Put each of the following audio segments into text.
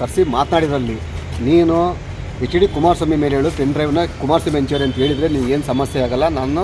ಕರೆಸಿ ಮಾತನಾಡಿದ್ರಲ್ಲಿ, ನೀನು H D Kumaraswamy ಮೇಲೆ ಹೇಳು, ಪೆನ್ ಡ್ರೈವ್ನ ಕುಮಾರಸ್ವಾಮಿ ಎಂಚೂರಿ ಅಂತ ಹೇಳಿದರೆ ನೀವು ಏನು ಸಮಸ್ಯೆ ಆಗಲ್ಲ, ನಾನು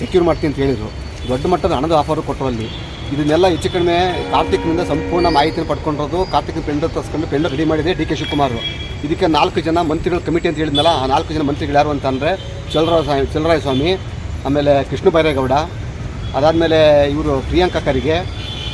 ಸೆಕ್ಯೂರ್ ಮಾಡ್ತೀನಿ ಅಂತ ಹೇಳಿದರು. ದೊಡ್ಡ ಮಟ್ಟದ ಹಣದ ಆಫರು ಕೊಟ್ಟರು ಅಲ್ಲಿ ಇದನ್ನೆಲ್ಲ ಹೆಚ್ಚು ಕಡಿಮೆ ಕಾರ್ತಿಕ್ನಿಂದ ಸಂಪೂರ್ಣ ಮಾಹಿತಿನ ಪಡ್ಕೊಂಡಿರೋದು ಕಾರ್ತಿಕ್ ಪೆಂಡ್ ತರಿಸ್ಕೊಂಡು ಪೆಂಡ್ ರೆಡಿ ಮಾಡಿದೆ ಡಿ ಕೆ ಶಿವಕುಮಾರ್. ಇದಕ್ಕೆ ನಾಲ್ಕು ಜನ ಮಂತ್ರಿಗಳ ಕಮಿಟಿ ಅಂತ ಹೇಳಿದ್ನಲ್ಲ, ಆ ನಾಲ್ಕು ಜನ ಮಂತ್ರಿಗಳು ಯಾರು ಅಂತಂದರೆ ಚಲರಾಯ ಸ್ವಾಮಿ ಚಲರಾಯ ಸ್ವಾಮಿ ಆಮೇಲೆ ಕೃಷ್ಣ ಬೈರೇಗೌಡ, ಅದಾದಮೇಲೆ ಇವರು ಪ್ರಿಯಾಂಕಾ ಖರ್ಗೆ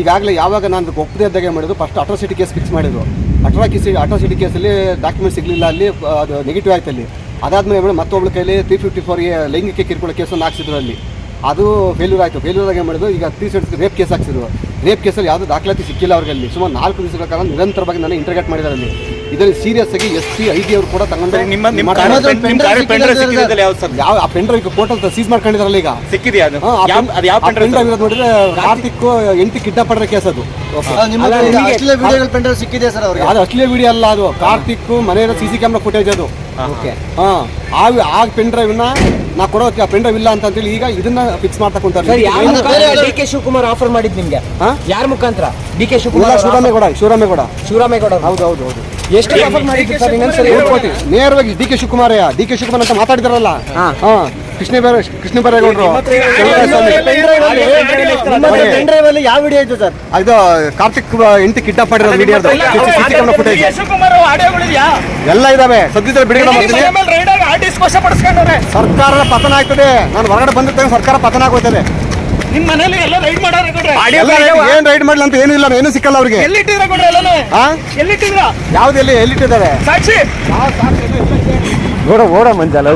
ಈಗಾಗಲೇ ಯಾವಾಗ ನಾನು ಒಪ್ಪದೇ ಇದ್ದಾಗ ಮಾಡಿದ್ರು? ಫಸ್ಟ್ ಅಟ್ರಾಸಿಟಿ ಕೇಸ್ ಫಿಕ್ಸ್ ಮಾಡಿದ್ರು. ಅಟ್ರಾಕಿಸಿ ಅಟ್ರಾಸಿಟಿ ಕೇಸಲ್ಲಿ ಡಾಕ್ಯುಮೆಂಟ್ ಸಿಗಲಿಲ್ಲ ಅಲ್ಲಿ, ಅದು ನೆಗೆಟಿವ್ ಆಯ್ತು ಅಲ್ಲಿ. ಅದಾದ್ಮೇಲೆ ಮತ್ತೊಬ್ಬಳ ಕೈಲಿ ತ್ರೀ ಫಿಫ್ಟಿ ಫೋರ್ಗೆ ಲೈಂಗಿಕ ಕಿರುಕುಳ ಕೇಸನ್ನು ಹಾಕ್ಸಿದ್ರು ಅಲ್ಲಿ. ಅದು ಫೇಲ್ಯೂರ್ ಆಯಿತು. ಫೇಲ್ಯೂರ್ ಆಗಿ ಮಾಡಿದ್ರು? ಈಗ ತ್ರೀ ಸೆಟ್ಸ್ ರೇಪ್ ಕೇಸ್ ಹಾಕ್ಸಿದ್ರು. ರೇಪ್ ಕೇಸಲ್ಲಿ ಯಾವುದೂ ದಾಖಲಾತಿ ಸಿಕ್ಕಿಲ್ಲ ಅವ್ರಿಗೆ ಅಲ್ಲಿ ಸುಮಾರು ನಾಲ್ಕು ದಿವಸಗಳ ಕಾಲ ನಿರಂತರವಾಗಿ ನಾನು ಇಂಟರ್ಗೇಟ್ ಮಾಡಿದ್ದಾರೆ ಅಲ್ಲಿ. ಇದರಲ್ಲಿ ಸೀರಿಯಸ್ ಆಗಿ ಎಸ್ ಪಿ ಐ ಡಿ ಅವರು ಕೂಡ ತಗೊಂಡು ನಿಮ್ಮ ನಿಮ್ಮ ಕಾರ್ ಯಾವ್ದು ಸರ್? ಯಾವ ಆ ಪೆನ್ ಡ್ರೈವ್ ಸೀಸ್ ಮಾಡ್ಕೊಂಡಿದಾರಲ್ಲ ಈಗ. ಸಿಕ್ಕಿದೆಯಾ ಅದು? ಹಾ, ಆ ಯಾವ ಅದು ಯಾವ ಆ pen ಪೆಂಡ್ರೈವ್ drive ಇರೋದು ನೋಡಿದ್ರೆ ಕಾರ್ತಿಕ್ ಎಂಟಿ ಕಿಡ್ನಾಪ್ ಮಾಡಿರೋ ಕೇಸ್ ಅದು. ನಿಮ್ಮ ಅಲ್ಲ, ನಿಮಗೆ- ಅಶ್ಲೀಲ ವಿಡಿಯೋಗಳು ಪೆಂಡ್ರೈವ್ ಸಿಕ್ಕಿದೆ ಸರ್ ಅವ್ರಿಗೆ? ಅದು ಅಶ್ಲೀಲ ವಿಡಿಯೋ ಅಲ್ಲ ಅದು. ಕಾರ್ತಿಕ್ ಮನೆಯ ಸಿ ಸಿ ಕ್ಯಾಮ್ರಾ ಫುಟೇಜ್ ಅದು. ಓಕೆ ಹಾ. ಆ ಆ ಪೆನ್ ಡ್ರೈವ್ನ ನಾ ಕೊಡೋ ಪೆನ್ ಡ್ರೈವ್ ಇಲ್ಲ ಅಂತ ಹೇಳಿ ಈಗ ಇದನ್ನ ಫಿಕ್ಸ್ ಮಾಡ್ತಾ ಕುಂತಾರೆ. ಸರ್ ಯಾರ ಮುಖಾಂತರ ಡಿ ಕೆ ಶಿವಕುಮಾರ್ ಆಫರ್ ಮಾಡಿದ್ ನಿಮ್ಗೆ? ಹಾ? ಯಾರ ಮುಖಾಂತರ? D K Shivakumar Shivaramegowda Shivaramegowda. Shivaramegowda. ಹೌದು ಹೌದು ಹೌದು. ಎಷ್ಟು ಆಫರ್ ಮಾಡಿದ್ರು ಸರ್ ಇನ್ನೊಂದ್ಸರಿ ಏಳು ಕೋಟಿ ನೇರವಾಗಿ ಡಿ ಕೆ ಶಿವಕುಮಾರಯ್ಯ ಡಿ ಕೆ ಶಿವಕುಮಾರ್ ಅಂತ ಮಾತಾಡಿದಾರಲ್ಲ? ಹಾ. ಕೃಷ್ಣ ಬೇರೆ ಕೃಷ್ಣ ಬೈರೇಗೌಡರು ಅಲ್ಲಿ ಯಾವ ವಿಡಿಯೋ ಇತ್ತು ಸರ್? ಇದು ಕಾರ್ತಿಕ್ ಇಂಟಿ ಕಿಡ್ನಾಪ್ ಮಾಡಿರೋ ವಿಡಿಯೋ ಕ್ಯಾಮ್ರಾ ಫುಟೇಜ್ ಎಲ್ಲ ಇದಾವೆ. ಸದ್ಯದಲ್ಲಿ ಬಿಡುಗಡೆ ಮಾಡ್ತೀನಿ. ಸರ್ಕಾರದ ಪತನ ಆಗ್ತದೆ. ನಾನು ಹೊರಗಡೆ ಬಂದಿರ್ತೇನೆ ಸರ್ಕಾರ ಪತನ ಆಗೋಯ್ತದೆ. ನಿಮ್ಮ ಮನೇಲಿ ಎಲ್ಲ ರೈಡ್ ಮಾಡಾರ ಕೊಡ್ರೆ ಏನ್ ರೈಡ್ ಮಾಡ್ಲಿ ಅಂತ ಏನು ಇಲ್ಲ ಏನೂ ಸಿಕ್ಕಲ್ಲ ಅವ್ರಿಗೆ. ಎಲ್ಲಿಟ್ಟಿದ್ರ ಕೊಡ್ರೆ ಎಲ್ಲಾನು? ಹಾ ಎಲ್ಲಿಟ್ಟಿದ್ರ? ಯಾವ್ದು ಎಲ್ಲಿ ಎಲ್ಲಿಟ್ಟಿದ್ದಾರೆ? ಸಾಕ್ಷಿ. ಓಡ ಓಡ ಮಂಜಾಲ.